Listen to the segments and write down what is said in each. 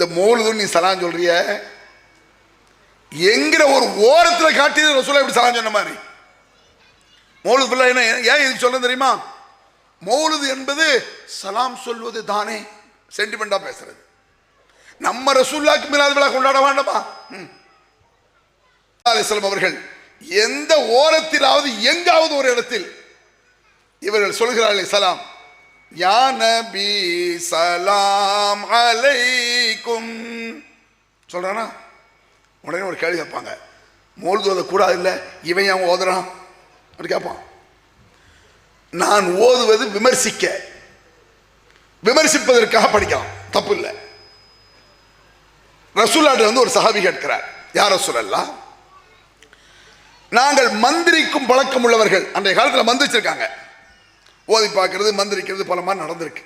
இந்த மோலுதுன்னு நீ சலாம் சொல்றிய? எங்கிற ஒரு ஓரத்தில் காட்டியது ரசூலா இப்படி சலாம் சொன்ன மாதிரி. மௌலுது பிள்ளை என்ன ஏன் இதுக்கு சொல்ல தெரியுமா? மௌலுது என்பது சலாம் சொல்வது தானே சென்டிமெண்டா பேசுறது. நம்ம ரசூல்லாக்கு மிலாது விழா கொண்டாட வேண்டாமா? அலிஸ்லாம் அவர்கள் எந்த ஓரத்திலாவது எங்காவது ஒரு இடத்தில் இவர்கள் சொல்கிறார்கள் சலாம். யா நபி சலாம் அலைக்கும். சொல்றானா? உடனே ஒரு கேள்வி கேட்பாங்க. மோல்து ஓத கூடாது இல்லை இவன் ஏன் ஓதுறான் அப்படி கேட்பான். நான் ஓதுவது விமர்சிக்க. விமர்சிப்பதற்காக படிக்கலாம் தப்பு இல்லை. ரசூல்லாட்ட வந்து ஒரு சஹாபி கேட்கிறார். யார் ரசூலல்லா நாங்கள் மந்திரிக்கும் பழக்கம் உள்ளவர்கள். அன்றைய காலத்தில் மந்திரிச்சிருக்காங்க. ஓதி பார்க்கிறது மந்திரிக்கிறது பல மாதிரி நடந்திருக்கு.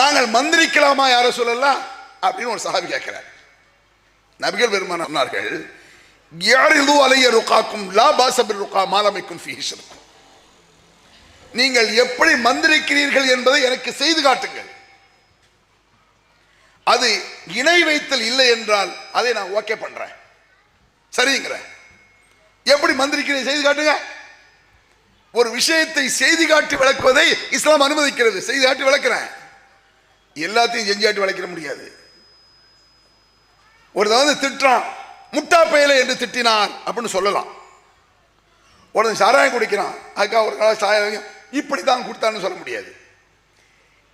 நாங்கள் மந்திரிக்கலாமா யாரை சொல்லலாம் அப்படின்னு ஒரு சஹாபி கேட்கிறார். நபிகள் பெருமான் சொன்னார்கள் யாரிது அலைய ருக்காக்கும் லா பாசபில் ருக்கா மாலமைக்கும் ஃபீஷருக்கும் நீங்கள் எப்படி மந்திரிக்கிறீர்கள் என்பதை எனக்கு செய்து காட்டுங்கள். அது இணை வைத்தல் இல்லை என்றால் அதை நான் ஓகே பண்றேன். சரிங்கிறேன். எப்படி மந்திரிக்கிறீங்க செய்து காட்டுங்க? ஒரு விஷயத்தை செய்தி காட்டி விளக்குவதை இஸ்லாம் அனுமதிக்கிறது. செய்தி காட்டி விளக்குறேன். எல்லாத்தையும் செஞ்சு காட்டி விளக்கிட முடியாது. ஒரு வந்து திட்டுறான் முட்டா பயலை என்று திட்டினார் அப்படின்னு சொல்லலாம். உடனே சாராயம் குடிக்கிறான். அதுக்காக ஒரு கால சாராயம் இப்படி தான் கொடுத்தான்னு சொல்ல முடியாது.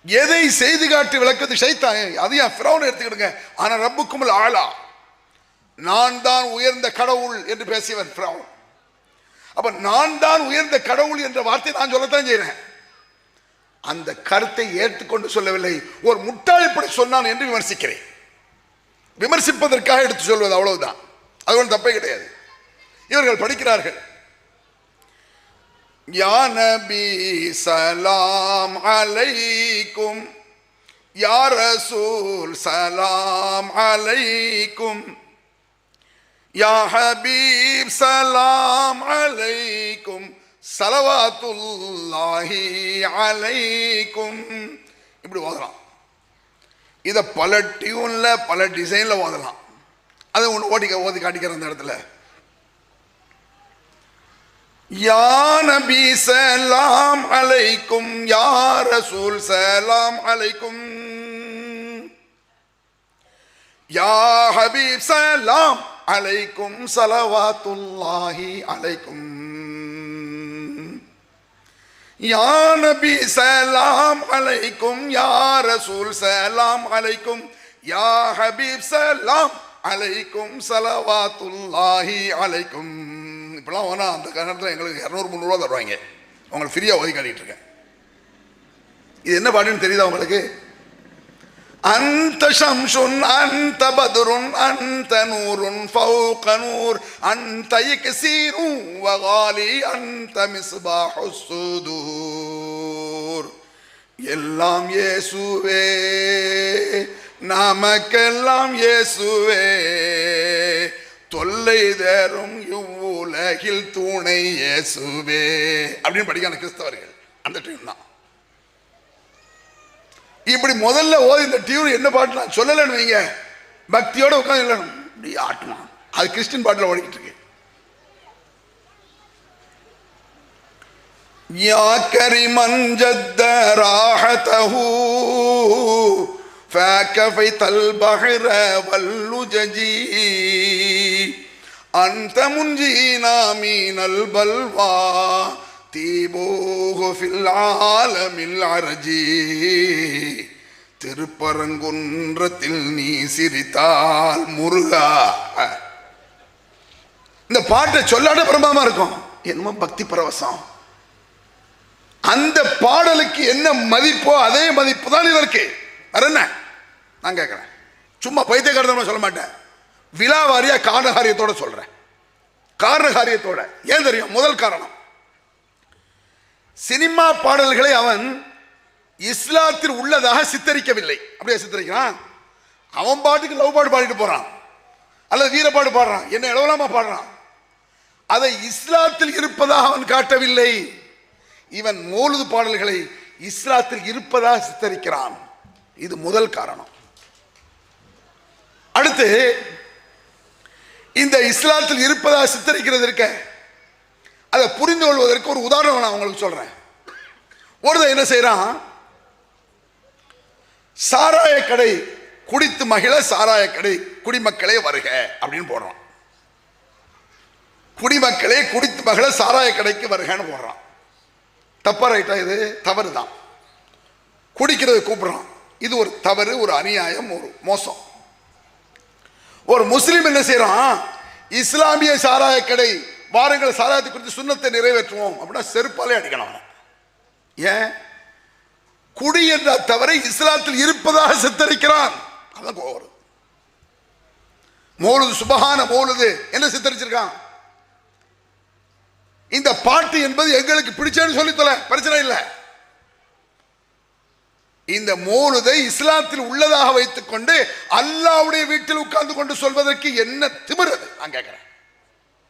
எதை செய்து காட்டி விளக்குறது சைத்தான்? அதையும் ஃபிரௌன் எடுத்துக்கிடுங்க. ஆனால் ரப்புக்கும் ஆளா நான் தான் உயர்ந்த கடவுள் என்று பேசியவன் ஃபிரௌன். அப்ப நான் தான் உயர்ந்த கடவுள் என்ற வார்த்தை நான் சொல்லத்தான் செய்கிறேன் அந்த கருத்தை ஏற்றுக்கொண்டு சொல்லவில்லை. ஒரு முட்டாள் இப்படி சொன்னான் என்று விமர்சிக்கிறேன். விமர்சிப்பதற்காக எடுத்து சொல்வது அவ்வளவுதான். அது ஒன்றும் தப்பே கிடையாது. இவர்கள் படிக்கிறார்கள். யானபி சலாம் அலைக்கும் யா சலாம் அலைக்கும் யா ஹபீப் சலாம் அலைக்கும் சலவாத்துல்லாஹி அலைக்கும். இப்படி ஓதலாம். இதை பல டியூனில் பல டிசைனில் ஓதலாம். அதை ஒன்று ஓடிக்க ஓதி காட்டிக்கிற அந்த இடத்துல. யா நபி சலாம் அலைக்கும் யா ரசூல் சலாம் அலைக்கும். யா ஹபீப் சலாம் அலைக்கும் சலவாத்துல்லாஹி அலைக்கும். யா நபி சலாம் அலைக்கும் யா ரசூல் சலாம் அலைக்கும் யா ஹபீப் சலாம் அலைக்கும் சலவாத்துல்லாஹி அலைக்கும். இப்பெல்லாம் வேணா அந்த கணத்தில் எங்களுக்கு இரநூறு முந்நூறுவா தருவாங்க. உங்களுக்கு ஃப்ரீயாக ஓதி இருக்கேன். இது என்ன பாட்டுன்னு தெரியுதா உங்களுக்கு? அந்த ஷம்சுன் அந்த பதுருன் அந்த நூருன் ஃபௌக நூர் அந்த இக்சீரும் வகாலி அந்த மிஸ்பாஹு சுதூர் எல்லாம் இயேசுவே நமக்கெல்லாம் இயேசுவே தொல்லை தரும் இவ்வுலகில் தூணை இயேசுவே. அப்படின்னு படிக்கான கிறிஸ்தவர்கள் அந்த டைம் தான். இப்படி முதல்ல ஓதி இந்த டியூன் என்ன பாட்டு நான் சொல்லலைன்னு வைங்க பக்தியோட உட்காந்து இல்லணும் இப்படி ஆட்டணும் அது கிறிஸ்டின் பாட்டில் ஓடிக்கிட்டு இருக்கு يا كريما جد راحته فكفيت البحر واللجج أنت منجينا من البلوى தீபோக ஃபில்லாலமில் அரஜி. திருப்பரங்குன்றத்தில் நீ சிரித்தால் முருகா. இந்த பாட்டை சொல்லாட பிரபமா இருக்கும். என்னமோ பக்தி பரவசம். அந்த பாடலுக்கு என்ன மதிப்போ அதே மதிப்பு தான் இதற்கு. வேற என்ன? நான் கேட்குறேன் சும்மா பைத்திய பைத்தியக்காரத்தோட சொல்ல மாட்டேன். விழாவாரியாக காரணகாரியத்தோட சொல்றேன். காரணகாரியத்தோட. ஏன் தெரியும்? முதல் காரணம். சினிமா பாடல்களை அவன் இஸ்லாத்தில் உள்ளதாக சித்தரிக்கவில்லை. அப்படியே சித்தரிக்கிறான். அவன் பாட்டுக்கு லவ் பாட்டு பாடிட்டு போறான். அல்லது வீரப்பாடு பாடுறான். என்ன இளவலாமா பாடுறான். அதை இஸ்லாத்தில் இருப்பதாக அவன் காட்டவில்லை. இவன் மோலுது பாடல்களை இஸ்லாத்தில் இருப்பதாக சித்தரிக்கிறான். இது முதல் காரணம். அடுத்து இந்த இஸ்லாத்தில் இருப்பதாக சித்தரிக்கிறது இருக்க அதை புரிந்து கொள்வதற்கு ஒரு உதாரணம் நான் உங்களுக்கு சொல்றேன். ஒருத்தன் என்ன செய்யறான் சாராய கடை குடித்து மகிழ சாராய கடை குடிமக்களே வருக அப்படின்னு போடுறான். குடிமக்களே குடித்து மகிழ சாராய கடைக்கு வருகன்னு போடுறான். தப்பா ரைட்டா இது? தவறு தான் குடிக்கிறது கூப்பிடுறான். இது ஒரு தவறு ஒரு அநியாயம் ஒரு மோசம். ஒரு முஸ்லீம் என்ன செய்யறான் இஸ்லாமிய சாராய கடை வாருங்கள் சாராயத்தை குறித்து சுண்ணத்தை நிறைவேற்றுவோம். அப்படின்னா செருப்பாலே அடிக்கலாம் ஏன்? குடி என்ற தவறை இஸ்லாத்தில் இருப்பதாக சித்தரிக்கிறான். அதான் கோவம் வருது. மௌலுது சுபஹான மௌலுது என்ன சித்தரிச்சிருக்கான்? இந்த பாட்டு என்பது எங்களுக்கு பிடிச்சேன்னு சொல்லித்தல பிரச்சனை இல்லை. இந்த மோலுதை இஸ்லாத்தில் உள்ளதாக வைத்துக் கொண்டு அல்லாவுடைய வீட்டில் உட்கார்ந்து கொண்டு சொல்வதற்கு என்ன திமிரது நான் கேட்கிறேன்.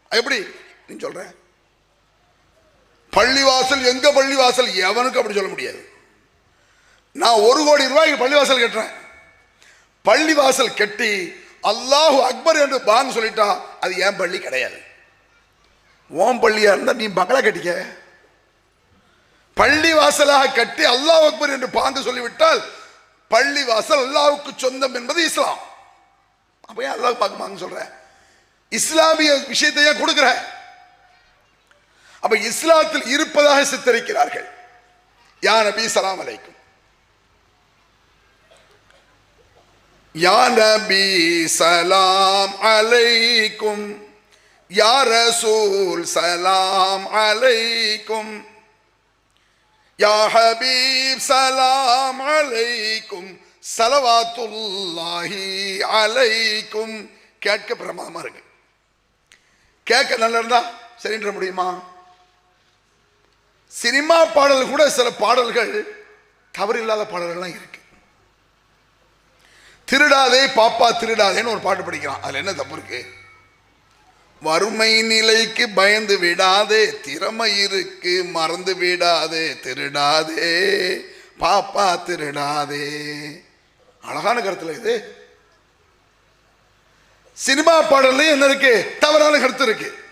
எப்படி? நீ சொல்ற? பள்ளிவாசல் எங்க பள்ளிவாசல்? எவனுக்கு அப்படி சொல்ல முடியாது. நான் ஒரு கோடி ரூபாய்க்கு பள்ளிவாசல் கட்டுறேன். பள்ளிவாசல் கட்டி அல்லாஹு அக்பர் என்று பாங்க சொல்லிட்டா அது என் பள்ளி கிடையாது. ஓம் பள்ளியா இருந்தா நீ பங்களா கட்டிக்க. பள்ளி வாசலாக கட்டி அல்லாஹ் அக்பர் என்று பாங்கு சொல்லிவிட்டால் பள்ளி வாசல் சொந்தம் என்பது இஸ்லாம். அப்ப ஏன் அல்லாஹ் பார்க்க சொல்ற? இஸ்லாமிய விஷயத்தையே கொடுக்குறேன் அப்ப இஸ்லாத்தில் இருப்பதாக சித்தரிக்கிறார்கள். யா நபி சலாம் அலைக்கும். யா நபி சலாம் அலைக்கும். யா ரசூல் சலாம் அலைக்கும். யா ஹபீப் சலாம் அலைக்கும். சலவாத்துல்லாஹி அலைக்கும். கேட்க பிரமாதமா இருக்கு. கேட்க நல்லா இருந்தா சரின்ற முடியுமா? சினிமா பாடல் கூட சில பாடல்கள் தவறில்லாத பாடல்கள்லாம் இருக்கு. திருடாதே பாப்பா திருடாதேன்னு ஒரு பாட்டு படிக்கிறான். அதுல என்ன தப்பு இருக்கு? வறுமை நிலைக்கு பயந்து விடாதே திறமை இருக்கு மறந்து விடாதே திருடாதே பாப்பா திருடாதே. அழகான கருத்துல இது. சினிமா பாடல்லையும் என்ன இருக்கு? தவறான கருத்து இருக்கு.